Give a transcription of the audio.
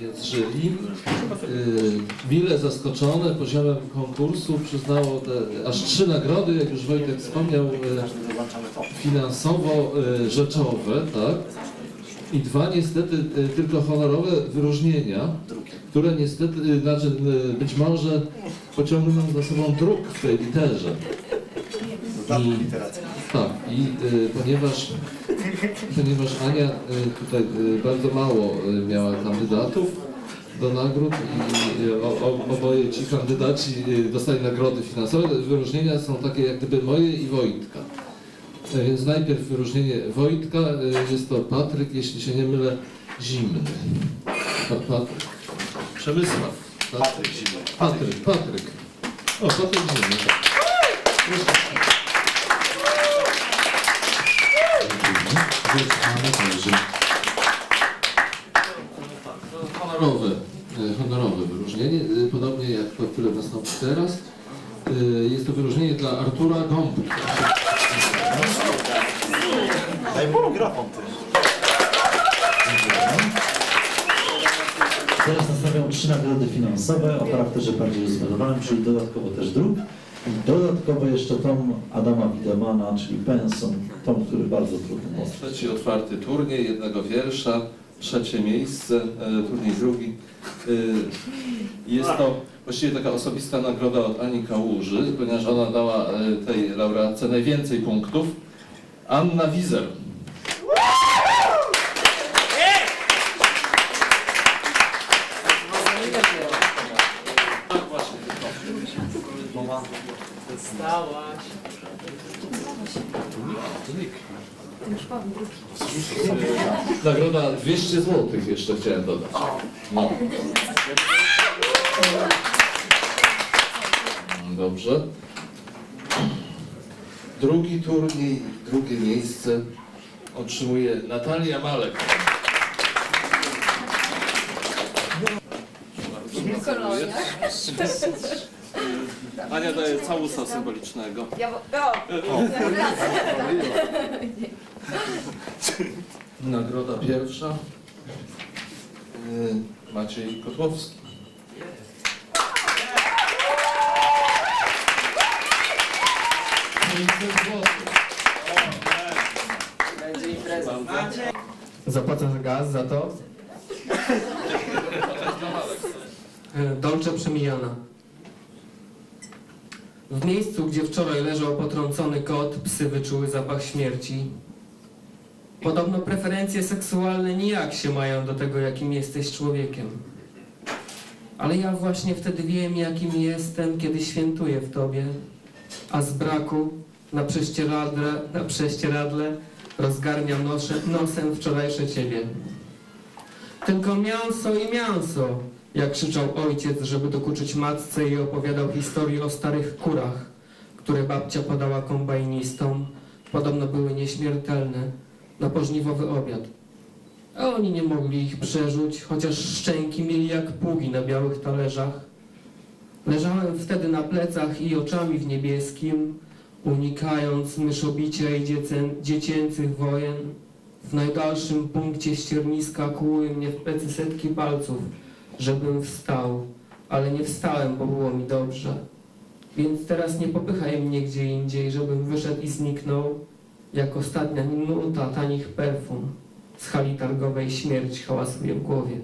więc żyli. Y, Mile zaskoczone poziomem konkursu przyznało te, aż trzy nagrody, jak już Wojtek wspomniał, y, finansowo-rzeczowe, tak? I dwa niestety y, tylko honorowe wyróżnienia, które niestety, y, znaczy y, być może pociągną za sobą druk w tej literze. I-. Tak, i y, ponieważ, ponieważ Ania y, tutaj y, bardzo mało y, miała kandydatów do nagród i oboje ci kandydaci dostali nagrody finansowe, wyróżnienia są takie jak gdyby moje i Wojtka. Y, Więc najpierw wyróżnienie Wojtka, jest to Patryk, jeśli się nie mylę, Zimny. Pa, Patryk. Przemysław. Patryk Zimny. Patryk, Patryk. O, Patryk Zimny. tak. Proszę. Honorowe, e, honorowe wyróżnienie, e, podobnie jak to, które nastąpi teraz. E, Jest to wyróżnienie dla Artura Gąbki. Daj mu mikrofon ty. Teraz następują trzy nagrody finansowe o charakterze bardziej rozbudowanym, czyli dodatkowo też druk. Dodatkowo jeszcze tom Adama Widemana, czyli pensum, tom, który bardzo trudny jest. Trzeci otwarty turniej, jednego wiersza, trzecie miejsce, e, turniej drugi. E, Jest to właściwie taka osobista nagroda od Ani Kałuży, ponieważ ona dała e, tej laureatce najwięcej punktów. Anna Wizer. Tak właśnie, tylko. Stałaś. Nagroda 200 zł jeszcze chciałem dodać. No. Dobrze. Drugi turniej, drugie miejsce otrzymuje Natalia Malek. Ania daje całusa symbolicznego. Ja, o, Nagroda pierwsza. y, Maciej Kotłowski. Będzie impreza. Zapłacę za gaz za to. Dolce przemijana. W miejscu, gdzie wczoraj leżał potrącony kot, psy wyczuły zapach śmierci. Podobno preferencje seksualne nijak się mają do tego, jakim jesteś człowiekiem. Ale ja właśnie wtedy wiem, jakim jestem, kiedy świętuję w Tobie, a z braku na prześcieradle, na prześcieradle rozgarniam nosze, nosem wczorajsze Ciebie. Tylko mięso i mięso, jak krzyczał ojciec, żeby dokuczyć matce i opowiadał historię o starych kurach, które babcia podała kombajnistom. Podobno były nieśmiertelne, na pożniwowy obiad. A oni nie mogli ich przerzuć, chociaż szczęki mieli jak pługi na białych talerzach. Leżałem wtedy na plecach i oczami w niebieskim, unikając myszobicia i dziecięcych wojen. W najdalszym punkcie ścierniska kłuły mnie w plecy setki palców, żebym wstał, ale nie wstałem, bo było mi dobrze. Więc teraz nie popychaj mnie gdzie indziej, żebym wyszedł i zniknął, jak ostatnia nuta tanich perfum. Z hali targowej śmierć hałasuje w głowie.